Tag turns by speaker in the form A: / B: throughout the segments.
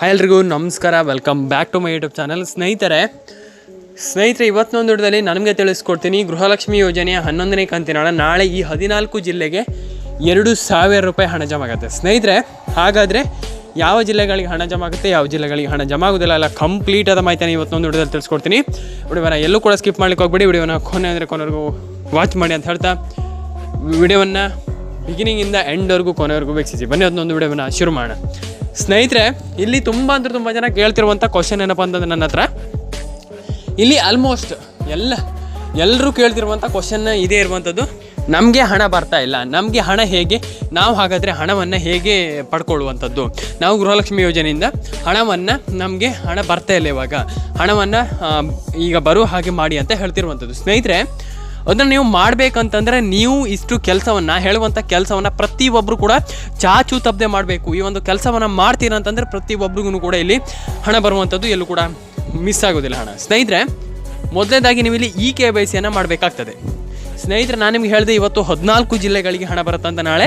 A: Hi ಎಲ್ರಿಗೂ, ನಮಸ್ಕಾರ. Welcome back to my YouTube channel ಸ್ನೇಹಿತರೆ ಸ್ನೇಹಿತರೆ, ಇವತ್ತೊಂದು ವಿಡಿಯೋದಲ್ಲಿ ನನಗೆ ತಿಳಿಸ್ಕೊಡ್ತೀನಿ ಗೃಹಲಕ್ಷ್ಮಿ ಯೋಜನೆಯ ಹನ್ನೊಂದನೇ ಕಂತಿನ ಹಣ. ನಾಳೆ ಈ ಹದಿನಾಲ್ಕು ಜಿಲ್ಲೆಗೆ ಎರಡು ಸಾವಿರ ರೂಪಾಯಿ ಹಣ ಜಮಾ ಆಗುತ್ತೆ ಸ್ನೇಹಿತರೆ, ಹಾಗಾದರೆ ಯಾವ ಜಿಲ್ಲೆಗಳಿಗೆ ಹಣ ಜಮಾ ಆಗುತ್ತೆ ಯಾವ ಜಿಲ್ಲೆಗಳಿಗೆ ಹಣ ಜಮಾ ಆಗೋದಿಲ್ಲ ಅಲ್ಲ ಕಂಪ್ಲೀಟ್ ಆದ ಮಾಹಿತಿನ ಇವತ್ತೊಂದು ವಿಡಿಯೋದಲ್ಲಿ ತಿಳಿಸ್ಕೊಡ್ತೀನಿ. ವಿಡಿಯೋನ ಎಲ್ಲೂ ಕೂಡ ಸ್ಕಿಪ್ ಮಾಡ್ಲಿಕ್ಕೆ ಹೋಗ್ಬೇಡಿ. ವಿಡಿಯೋನ ಕೊನೆ ಅಂದರೆ ಕೊನೆವರೆಗೂ ವಾಚ್ ಮಾಡಿ ಅಂತ ಹೇಳ್ತಾ, ವಿಡಿಯೋವನ್ನು ಬಿಗಿನಿಂಗಿಂದ ಎಂಡ್ವರೆಗೂ ಕೊನೆವರೆಗೂ ವೀಕ್ಷಿಸಿ. ಬನ್ನಿ ಅದನ್ನೊಂದು ವಿಡಿಯೋವನ್ನು ಶುರು ಮಾಡೋಣ. ಸ್ನೇಹಿತರೆ, ಇಲ್ಲಿ ತುಂಬ ಅಂದ್ರೆ ತುಂಬ ಜನ ಕೇಳ್ತಿರುವಂಥ ಕ್ವಶನ್ ಏನಪ್ಪ ಅಂತಂದ್ರೆ ನನ್ನ ಹತ್ರ, ಇಲ್ಲಿ ಆಲ್ಮೋಸ್ಟ್ ಎಲ್ಲ ಎಲ್ಲರೂ ಕೇಳ್ತಿರುವಂಥ ಕ್ವಶನ್ ಇದೇ ಇರುವಂಥದ್ದು ನಮಗೆ ಹಣ ಬರ್ತಾ ಇಲ್ಲ. ನಮಗೆ ಹಣ ಹೇಗೆ, ನಾವು ಹಾಗಾದರೆ ಹಣವನ್ನು ಹೇಗೆ ಪಡ್ಕೊಳ್ಳುವಂಥದ್ದು ನಾವು ಗೃಹಲಕ್ಷ್ಮಿ ಯೋಜನೆಯಿಂದ ಹಣವನ್ನು ನಮಗೆ ಹಣ ಬರ್ತಾ ಇಲ್ಲ ಇವಾಗ. ಹಣವನ್ನು ಈಗ ಬರುವ ಹಾಗೆ ಮಾಡಿ ಅಂತ ಹೇಳ್ತಿರುವಂಥದ್ದು ಸ್ನೇಹಿತರೆ ಅದನ್ನು ನೀವು ಮಾಡಬೇಕಂತಂದರೆ ನೀವು ಇಷ್ಟು ಕೆಲಸವನ್ನು ಹೇಳುವಂಥ ಕೆಲಸವನ್ನು ಪ್ರತಿಯೊಬ್ಬರು ಕೂಡ ಚಾಚು ತಪ್ಪದೆ ಮಾಡಬೇಕು. ಈ ಒಂದು ಕೆಲಸವನ್ನು ಮಾಡ್ತೀರಾ ಅಂತಂದರೆ ಪ್ರತಿಯೊಬ್ಬರಿಗೂ ಕೂಡ ಇಲ್ಲಿ ಹಣ ಬರುವಂಥದ್ದು ಎಲ್ಲೂ ಕೂಡ ಮಿಸ್ ಆಗೋದಿಲ್ಲ ಹಣ. ಸ್ನೇಹಿತರೆ, ಮೊದಲನೇದಾಗಿ ನೀವು ಇಲ್ಲಿ ಇ ಕೆ ವೈ ಸಿಯನ್ನು ಮಾಡಬೇಕಾಗ್ತದೆ. ಸ್ನೇಹಿತರೆ, ನಾನು ನಿಮ್ಗೆ ಹೇಳಿದೆ ಇವತ್ತು ಹದಿನಾಲ್ಕು ಜಿಲ್ಲೆಗಳಿಗೆ ಹಣ ಬರುತ್ತಂತ ನಾಳೆ.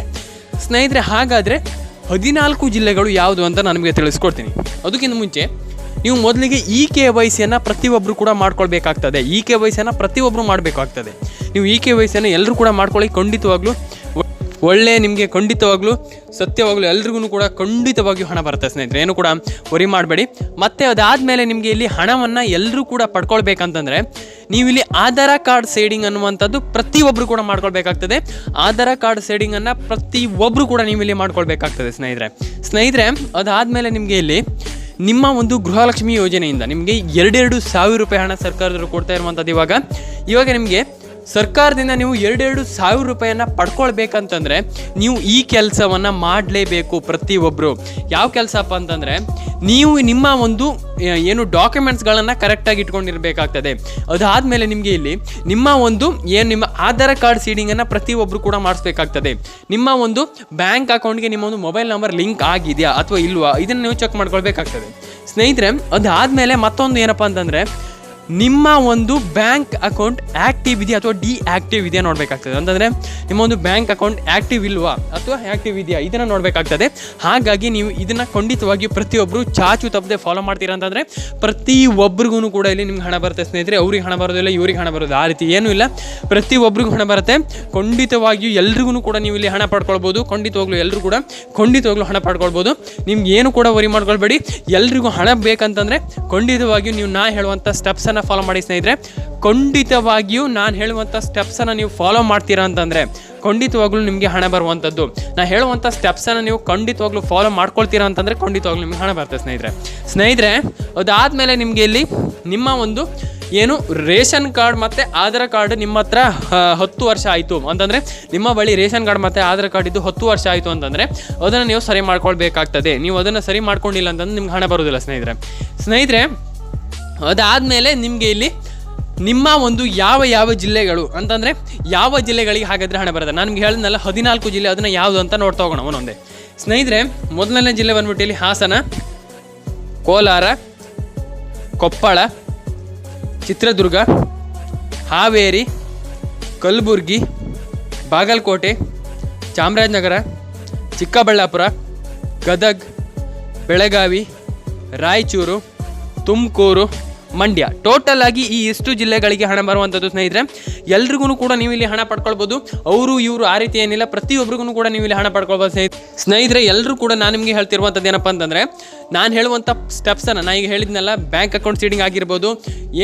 A: ಸ್ನೇಹಿತರೆ, ಹಾಗಾದರೆ ಹದಿನಾಲ್ಕು ಜಿಲ್ಲೆಗಳು ಯಾವುದು ಅಂತ ನಾನು ನಿಮಗೆ ತಿಳಿಸ್ಕೊಡ್ತೀನಿ. ಅದಕ್ಕಿಂತ ಮುಂಚೆ ನೀವು ಮೊದಲಿಗೆ ಇ ಕೆ ವೈ ಸಿಯನ್ನು ಪ್ರತಿಯೊಬ್ಬರು ಕೂಡ ಮಾಡ್ಕೊಳ್ಬೇಕಾಗ್ತದೆ. ಇ ಕೆ ವೈ ಸಿಯನ್ನು ಪ್ರತಿಯೊಬ್ಬರು ಮಾಡಬೇಕಾಗ್ತದೆ. ನೀವು ಇ ಕೆ ವೈ ಸಿಯನ್ನು ಎಲ್ಲರೂ ಕೂಡ ಮಾಡ್ಕೊಳ್ಳಿ, ಖಂಡಿತವಾಗ್ಲೂ. ಒಳ್ಳೆ ನಿಮಗೆ ಖಂಡಿತವಾಗ್ಲೂ, ಸತ್ಯವಾಗ್ಲೂ ಎಲ್ರಿಗೂ ಕೂಡ ಖಂಡಿತವಾಗಿಯೂ ಹಣ ಬರುತ್ತೆ ಸ್ನೇಹಿತರೆ. ಏನು ಕೂಡ ವರಿ ಮಾಡಬೇಡಿ. ಮತ್ತು ಅದಾದಮೇಲೆ ನಿಮಗೆ ಇಲ್ಲಿ ಹಣವನ್ನು ಎಲ್ಲರೂ ಕೂಡ ಪಡ್ಕೊಳ್ಬೇಕಂತಂದರೆ ನೀವು ಇಲ್ಲಿ ಆಧಾರ ಕಾರ್ಡ್ ಸೇಡಿಂಗ್ ಅನ್ನುವಂಥದ್ದು ಪ್ರತಿಯೊಬ್ಬರು ಕೂಡ ಮಾಡ್ಕೊಳ್ಬೇಕಾಗ್ತದೆ. ಆಧಾರ ಕಾರ್ಡ್ ಸೇಡಿಂಗನ್ನು ಪ್ರತಿಯೊಬ್ಬರು ಕೂಡ ನೀವು ಇಲ್ಲಿ ಮಾಡ್ಕೊಳ್ಬೇಕಾಗ್ತದೆ ಸ್ನೇಹಿತರೆ. ಸ್ನೇಹಿತರೆ, ಅದಾದಮೇಲೆ ನಿಮಗೆ ಇಲ್ಲಿ ನಿಮ್ಮ ಒಂದು ಗೃಹಲಕ್ಷ್ಮಿ ಯೋಜನೆಯಿಂದ ನಿಮಗೆ ಎರಡೆರಡು ಸಾವಿರ ರೂಪಾಯಿ ಹಣ ಸರ್ಕಾರದವರು ಕೊಡ್ತಾ ಇರುವಂಥದ್ದು ಇವಾಗ. ಇವಾಗ ನಿಮಗೆ ಸರ್ಕಾರದಿಂದ ನೀವು ಎರಡೆರಡು ಸಾವಿರ ರೂಪಾಯಿಯನ್ನು ಪಡ್ಕೊಳ್ಬೇಕಂತಂದರೆ ನೀವು ಈ ಕೆಲಸವನ್ನು ಮಾಡಲೇಬೇಕು ಪ್ರತಿಯೊಬ್ಬರು ಯಾವ ಕೆಲಸಪ್ಪ ಅಂತಂದರೆ ನೀವು ನಿಮ್ಮ ಒಂದು ಏನು ಡಾಕ್ಯುಮೆಂಟ್ಸ್ಗಳನ್ನು ಕರೆಕ್ಟಾಗಿ ಇಟ್ಕೊಂಡಿರಬೇಕಾಗ್ತದೆ. ಅದಾದಮೇಲೆ ನಿಮಗೆ ಇಲ್ಲಿ ನಿಮ್ಮ ಒಂದು, ಏನು ನಿಮ್ಮ ಆಧಾರ್ ಕಾರ್ಡ್ ಸೀಡಿಂಗನ್ನು ಪ್ರತಿಯೊಬ್ಬರು ಕೂಡ ಮಾಡಿಸ್ಬೇಕಾಗ್ತದೆ. ನಿಮ್ಮ ಒಂದು ಬ್ಯಾಂಕ್ ಅಕೌಂಟ್ಗೆ ನಿಮ್ಮ ಒಂದು ಮೊಬೈಲ್ ನಂಬರ್ ಲಿಂಕ್ ಆಗಿದೆಯಾ ಅಥವಾ ಇಲ್ವಾ, ಇದನ್ನು ನೀವು ಚೆಕ್ ಮಾಡ್ಕೊಳ್ಬೇಕಾಗ್ತದೆ. ಸ್ನೇಹಿತರೆ, ಅದಾದಮೇಲೆ ಮತ್ತೊಂದು ಏನಪ್ಪ ಅಂತಂದರೆ ನಿಮ್ಮ ಒಂದು ಬ್ಯಾಂಕ್ ಅಕೌಂಟ್ ಆ್ಯಕ್ಟಿವ್ ಇದೆಯಾ ಅಥವಾ ಡಿ ಆ್ಯಕ್ಟಿವ್ ಇದೆಯಾ ನೋಡಬೇಕಾಗ್ತದೆ. ಅಂತಂದರೆ ನಿಮ್ಮ ಒಂದು ಬ್ಯಾಂಕ್ ಅಕೌಂಟ್ ಆ್ಯಕ್ಟಿವ್ ಇಲ್ವಾ ಅಥವಾ ಆ್ಯಕ್ಟಿವ್ ಇದೆಯಾ, ಇದನ್ನು ನೋಡಬೇಕಾಗ್ತದೆ. ಹಾಗಾಗಿ ನೀವು ಇದನ್ನು ಖಂಡಿತವಾಗಿಯೂ ಪ್ರತಿಯೊಬ್ಬರು ಚಾಚು ತಪ್ಪದೆ ಫಾಲೋ ಮಾಡ್ತೀರಾ ಅಂತಂದರೆ ಪ್ರತಿ ಒಬ್ರಿಗೂ ಕೂಡ ಇಲ್ಲಿ ನಿಮ್ಗೆ ಹಣ ಬರುತ್ತೆ ಸ್ನೇಹಿತರೆ. ಅವ್ರಿಗೆ ಹಣ ಬರೋದಿಲ್ಲ, ಇವ್ರಿಗೆ ಹಣ ಬರೋದು ಆ ರೀತಿ ಏನೂ ಇಲ್ಲ. ಪ್ರತಿಯೊಬ್ಬರಿಗೂ ಹಣ ಬರುತ್ತೆ. ಖಂಡಿತವಾಗಿಯೂ ಎಲ್ರಿಗೂ ಕೂಡ ನೀವು ಇಲ್ಲಿ ಹಣ ಪಡ್ಕೊಳ್ಬೋದು. ಖಂಡಿತವಾಗ್ಲೂ ಎಲ್ಲರೂ ಕೂಡ ಖಂಡಿತವಾಗ್ಲೂ ಹಣ ಪಡ್ಕೊಳ್ಬೋದು. ನಿಮ್ಗೆ ಏನು ಕೂಡ ವರಿ ಮಾಡ್ಕೊಳ್ಬೇಡಿ. ಎಲ್ರಿಗೂ ಹಣ ಬೇಕಂತಂದರೆ ಖಂಡಿತವಾಗಿಯೂ ನೀವು ನಾ ಹೇಳುವಂಥ ಸ್ಟೆಪ್ಸನ್ನು ಫಾಲೋ ಮಾಡಿ ಸ್ನೇಹಿತರೆ. ಖಂಡಿತವಾಗಿಯೂ ನಾನು ಹೇಳುವಂಥ ಸ್ಟೆಪ್ಸನ್ನು ನೀವು ಫಾಲೋ ಮಾಡ್ತೀರಾ ಅಂತಂದರೆ, ಖಂಡಿತವಾಗ್ಲೂ ನಿಮಗೆ ಹಣ ಬರುವಂಥದ್ದು ನಾ ಹೇಳುವಂಥ ಸ್ಟೆಪ್ಸನ್ನು ನೀವು ಖಂಡಿತವಾಗ್ಲೂ ಫಾಲೋ ಮಾಡ್ಕೊಳ್ತೀರಾ ಅಂತಂದರೆ ಖಂಡಿತವಾಗ್ಲೂ ನಿಮಗೆ ಹಣ ಬರುತ್ತೆ ಸ್ನೇಹಿತರೆ. ಸ್ನೇಹಿತರೆ, ಅದಾದಮೇಲೆ ನಿಮಗೆ ಇಲ್ಲಿ ನಿಮ್ಮ ಒಂದು ಏನು ರೇಷನ್ ಕಾರ್ಡ್ ಮತ್ತು ಆಧಾರ್ ಕಾರ್ಡ್ ನಿಮ್ಮ ಹತ್ರ ಹತ್ತು ವರ್ಷ ಆಯಿತು ಅಂತಂದರೆ, ನಿಮ್ಮ ಬಳಿ ರೇಷನ್ ಕಾರ್ಡ್ ಮತ್ತು ಆಧಾರ್ ಕಾರ್ಡ್ ಇದ್ದು ಹತ್ತು ವರ್ಷ ಆಯಿತು ಅಂತಂದರೆ, ಅದನ್ನು ನೀವು ಸರಿ ಮಾಡ್ಕೊಳ್ಬೇಕಾಗ್ತದೆ. ನೀವು ಅದನ್ನು ಸರಿ ಮಾಡ್ಕೊಂಡಿಲ್ಲ ಅಂತಂದ್ರೆ ನಿಮ್ಗೆ ಹಣ ಬರೋದಿಲ್ಲ ಸ್ನೇಹಿತರೆ. ಸ್ನೇಹಿತರೆ ಅದಾದಮೇಲೆ ನಿಮಗೆ ಇಲ್ಲಿ ನಿಮ್ಮ ಒಂದು ಯಾವ ಯಾವ ಜಿಲ್ಲೆಗಳು ಅಂತಂದರೆ ಯಾವ ಜಿಲ್ಲೆಗಳಿಗೆ ಹಾಗಾದರೆ ಹಣ ಬರುತ್ತೆ? ನಾನು ನಿಮ್ಗೆ ಹೇಳಿದ್ನಲ್ಲ, ಹದಿನಾಲ್ಕು ಜಿಲ್ಲೆ, ಅದನ್ನು ಯಾವುದು ಅಂತ ನೋಡ್ತಾ ಹೋಗೋಣ ಒಂದೊಂದೇ ಸ್ನೇಹಿತರೆ, ಮೊದಲನೇ ಜಿಲ್ಲೆ ಬಂದ್ಬಿಟ್ಟು ಇಲ್ಲಿ ಹಾಸನ, ಕೋಲಾರ, ಕೊಪ್ಪಳ, ಚಿತ್ರದುರ್ಗ, ಹಾವೇರಿ, ಕಲಬುರ್ಗಿ, ಬಾಗಲಕೋಟೆ, ಚಾಮರಾಜನಗರ, ಚಿಕ್ಕಬಳ್ಳಾಪುರ, ಗದಗ್, ಬೆಳಗಾವಿ, ರಾಯಚೂರು ತುಮಕೂರು ಮಂಡ್ಯ. ಟೋಟಲ್ ಆಗಿ ಈ ಎಷ್ಟು ಜಿಲ್ಲೆಗಳಿಗೆ ಹಣ ಬರುವಂಥದ್ದು ಸ್ನೇಹಿತರೆ ಎಲ್ರಿಗೂ ಕೂಡ ನೀವು ಇಲ್ಲಿ ಹಣ ಪಡ್ಕೊಳ್ಬೋದು. ಅವರು, ಇವರು ಆ ರೀತಿ ಏನಿಲ್ಲ. ಪ್ರತಿಯೊಬ್ಬರಿಗೂ ಕೂಡ ನೀವು ಇಲ್ಲಿ ಹಣ ಪಡ್ಕೊಳ್ಬೋದು ಸ್ನೇಹಿತ ಸ್ನೇಹಿತರೆ ಎಲ್ಲರೂ ಕೂಡ ನಾನು ನಿಮಗೆ ಹೇಳ್ತಿರುವಂಥದ್ದು ಏನಪ್ಪ ಅಂತಂದರೆ, ನಾನು ಹೇಳುವಂಥ ಸ್ಟೆಪ್ಸನ್ನು ನಾನು ಈಗ ಹೇಳಿದ್ನಲ್ಲ ಬ್ಯಾಂಕ್ ಅಕೌಂಟ್ ಸೀಡಿಂಗ್ ಆಗಿರ್ಬೋದು,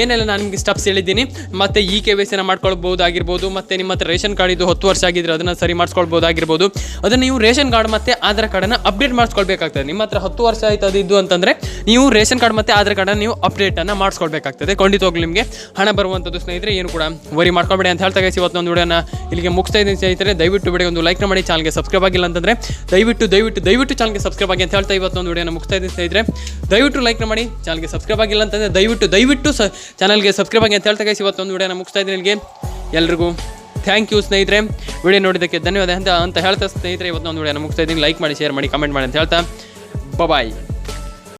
A: ಏನೆಲ್ಲ ನಾನು ನಿಮಗೆ ಸ್ಟೆಪ್ಸ್ ಹೇಳಿದ್ದೀನಿ, ಮತ್ತು ಇ ಕೆ ವೈ ಸಿನ ಮಾಡ್ಕೊಳ್ಬೋದು ಆಗಿರ್ಬೋದು ಮತ್ತು ನಿಮ್ಮ ಹತ್ರ ರೇಷನ್ ಕಾರ್ಡ್ ಇದು ಹತ್ತು ವರ್ಷ ಆಗಿದ್ರೆ ಅದನ್ನು ಸರಿ ಮಾಡಿಸ್ಕೊಳ್ಬೋದಾಗಿರ್ಬೋದು ಅದನ್ನು ನೀವು ರೇಷನ್ ಕಾರ್ಡ್ ಮತ್ತು ಆಧಾರ್ ಕಾರ್ಡನ್ನು ಅಪ್ಡೇಟ್ ಮಾಡಿಸ್ಕೊಳ್ಬೇಕಾಗ್ತದೆ. ನಿಮ್ಮ ಹತ್ರ ಹತ್ತು ವರ್ಷ ಆಯ್ತು ಅದು ಇದು ಅಂತಂದರೆ, ನೀವು ರೇಷನ್ ಕಾರ್ಡ್ ಮತ್ತು ಆಧಾರ್ ಕಾರ್ಡನ್ನು ನೀವು ಅಪ್ಡೇಟನ್ನು ಮಾಡಿಸ್ಕೊಳ್ಬೇಕಾಗ್ತದೆ. ಖಂಡಿತವಾಗ್ಲೂ ನಿಮಗೆ ಹಣ ಬರುವಂಥದ್ದು ಸ್ನೇಹಿತರೆ, ಏನು ಕೂಡ ವರಿ ಮಾಡ್ಕೊಬೇಡಿ ಅಂತ ಹೇಳ್ತಾ ಇವತ್ತು ಒಂದು ವಿಡಿಯೋನ ಇಲ್ಲಿಗೆ ಮುಗಿಸ್ತಾ ಇದ್ದೀನಿ ಸ್ನೇಹಿತರೆ. ದಯವಿಟ್ಟು ಬಿಡಿ, ಒಂದು ಲೈಕ್ನ ಮಾಡಿ ಚಾನಲ್ಗೆ ಸಬ್ಸ್ಕ್ರೈಬ್ ಆಗಿಲ್ಲ ಅಂತಂದರೆ ದಯವಿಟ್ಟು ದಯವಿಟ್ಟು ದಯವಿಟ್ಟು ಚಾನಲ್ಗೆ ಸಬ್ಸ್ಕ್ರೈಬ್ ಆಗಿ ಅಂತ ಹೇಳ್ತಾ ಇವತ್ತು ಒಂದು ವಿಡಿಯೋನ ಮುಗಿಸ್ತಾ ಇದ್ದೀನಿ ಸ್ನೇಹಿತರೆ. ದಯವಿಟ್ಟು ಲೈಕ್ ಮಾಡಿ ಚಾನಲ್ಗೆ ಸಬ್ಸ್ಕ್ರೈಬ್ ಆಗಿಲ್ಲ ಅಂತಂದರೆ ದಯವಿಟ್ಟು ದಯವಿಟ್ಟು ಸ ಚಾನಲ್ಗೆ ಸಬ್ಸ್ಕ್ರೈಬ್ ಆಗಿ ಅಂತ ಹೇಳ್ತಾ ಇವತ್ತು ಒಂದು ವಿಡಿಯೋನ ಮುಗಿಸ್ತಾ ಇದ್ದೀನಿ ಇಲ್ಲಿಗೆ. ಎಲ್ರಿಗೂ ಥ್ಯಾಂಕ್ ಯು ಸ್ನೇಹಿತರೆ. ವಿಡಿಯೋ ನೋಡಿದ್ದಕ್ಕೆ ಧನ್ಯವಾದ ಅಂತ ಅಂತ ಹೇಳ್ತಾ ಸ್ನೇಹಿತರೆ ಇವತ್ತು ಒಂದು ವಿಡಿಯೋನ ಮುಗಿಸ್ತಾ ಇದ್ದೀನಿ. ಲೈಕ್ ಮಾಡಿ ಶೇರ್ ಮಾಡಿ ಕಮೆಂಟ್ ಮಾಡಿ ಅಂತ ಹೇಳ್ತಾ. ಬಾಯ್